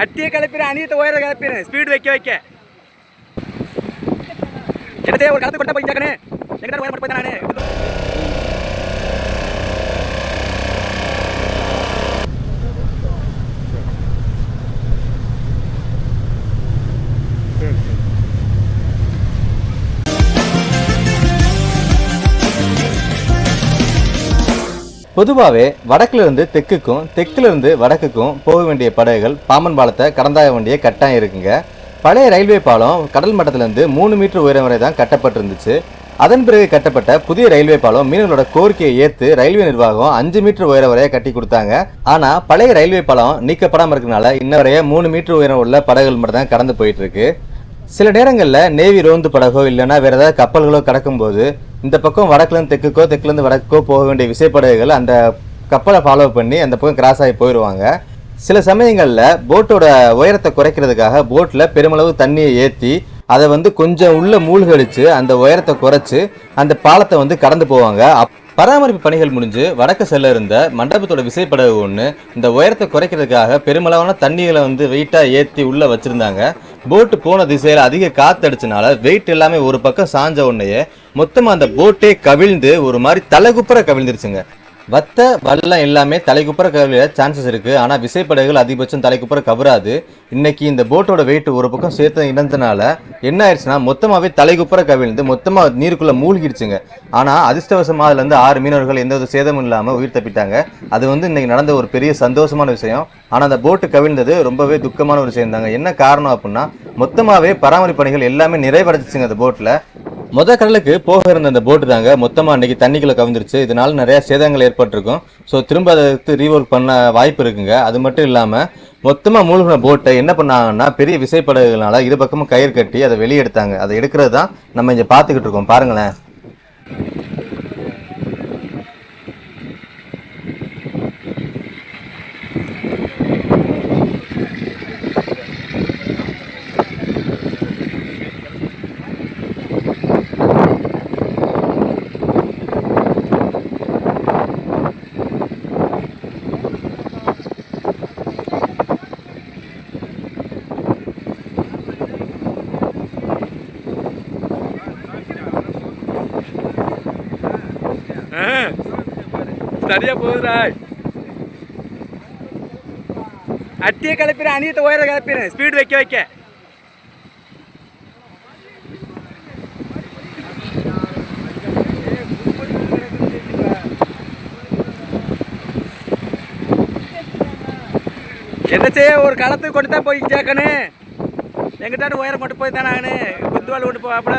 அட்டியை கிளப்பிடுறேன் அணியத்தை உயர கிளப்பிடுறேன் ஸ்பீடு வைக்க வைக்க. என்னத்தையே ஒரு களத்து கொடுத்தா போய் கேட்கணும் எங்கிட்ட உயரம் போய் நானு பொதுவாகவே வடக்கிலிருந்து தெற்குக்கும் தெற்கிலிருந்து வடக்குக்கும் போக வேண்டிய படகுகள் பாம்பன் பாலத்தை கடந்தாக வேண்டிய கட்டாயம் இருக்குங்க. பழைய ரயில்வே பாலம் கடல் மட்டத்திலிருந்து மூணு மீட்டர் உயரம் வரை தான் கட்டப்பட்டிருந்துச்சு. அதன் பிறகு கட்டப்பட்ட புதிய ரயில்வே பாலம் மீனவர்களோட கோரிக்கையை ஏற்று ரயில்வே நிர்வாகம் அஞ்சு மீட்டர் உயரம் வரைய கட்டி கொடுத்தாங்க. ஆனால் பழைய ரயில்வே பாலம் நீக்கப்படாமல் இருக்கனால இன்ன வரைய மூணு மீட்டர் உயரம் உள்ள படகுகள் மட்டும் தான் கடந்து போயிட்டு இருக்கு. சில நேரங்களில் நேவி ரோந்து படகோ இல்லைன்னா வேற ஏதாவது கப்பல்களோ கடக்கும்போது இந்த பக்கம் வடக்குலேருந்து தெற்குக்கோ தெற்குலேருந்து வடக்கோ போக வேண்டிய விசைப்படகுகள் அந்த கப்பலை ஃபாலோ பண்ணி அந்த பக்கம் கிராஸ் ஆகி போயிடுவாங்க சில சமயங்களில் போட்டோட உயரத்தை குறைக்கிறதுக்காக போட்டில் பெருமளவு தண்ணியை ஏற்றி அதை வந்து கொஞ்சம் உள்ள மூழ்கடிச்சு அந்த உயரத்தை குறைச்சி அந்த பாலத்தை வந்து கடந்து போவாங்க. அப்- பராமரிப்பு பணிகள் முடிஞ்சு வடக்கு செல்ல இருந்த மண்டபத்தோட விசைப்படகு ஒன்று இந்த உயரத்தை குறைக்கிறதுக்காக பெருமளவான தண்ணிகளை வந்து வெயிட்டாக ஏற்றி உள்ளே வச்சுருந்தாங்க. போட்டு போன திசையில் அதிக காத்தடிச்சனால வெயிட் எல்லாமே ஒரு பக்கம் சாஞ்ச உடனேயே மொத்தமாக அந்த போட்டே கவிழ்ந்து ஒரு மாதிரி தலைகுப்புற கவிழ்ந்துருச்சுங்க. வத்த வல்லம் எல்லாமே தலைக்குப்புற கவிழ சான்சஸ் இருக்குது ஆனால் விசைப்படைகள் அதிகபட்சம் தலைக்குப்புற கவராது. இன்றைக்கி இந்த போட்டோட வெயிட் ஒரு பக்கம் சேர்த்து இணைந்தனால என்ன ஆயிடுச்சுன்னா மொத்தமாகவே தலைக்குப்புற கவிழ்ந்து மொத்தமாக நீருக்குள்ளே மூழ்கிடுச்சுங்க. ஆனால் அதிர்ஷ்டவசமாக அதுலேருந்து ஆறு மீனவர்கள் எந்த ஒரு சேதமும் இல்லாமல் உயிர் தப்பிட்டாங்க. அது வந்து இன்றைக்கி நடந்த ஒரு பெரிய சந்தோஷமான விஷயம். ஆனால் அந்த போட்டு கவிழ்ந்தது ரொம்பவே துக்கமான ஒரு விஷயம் தாங்க என்ன காரணம் அப்படின்னா மொத்தமாகவே பராமரிப்பு பணிகள் எல்லாமே நிறைவடைஞ்சிச்சுங்க அந்த போட்டில் முத கடலுக்கு போக இருந்த அந்த போட்டு தாங்க மொத்தமாக அன்றைக்கி தண்ணிக்குள்ளே கவிழ்ந்துருச்சு. இதனால் நிறைய சேதங்கள் ஏற்பட்டிருக்கும். ஸோ திரும்ப அதை எடுத்து ரீஒர்க் பண்ண வாய்ப்பு இருக்குங்க. அது மட்டும் இல்லாமல் மொத்தமாக மூழ்கின போட்டை என்ன பண்ணாங்கன்னா பெரிய விசைப்படகுனால இரு பக்கமும் கயிறு கட்டி அதை வெளியே எடுத்தாங்க. அதை எடுக்கிறது தான் நம்ம இங்கே பார்த்துக்கிட்டு இருக்கோம். பாருங்களேன். சரியா போகுதுடா. அட்டியை கிளப்பிறேன் அணியத்தை உயர கிளப்பிறேன் ஸ்பீடு வைக்க வைக்க. என்ன செய்ய ஒரு களத்துக்கு கொண்டு தான் போய் சேர்க்கணும். எங்கிட்ட உயரம் கொண்டு போய் தானே ஆகணும் குத்துவாள் கொண்டு போவாப்புல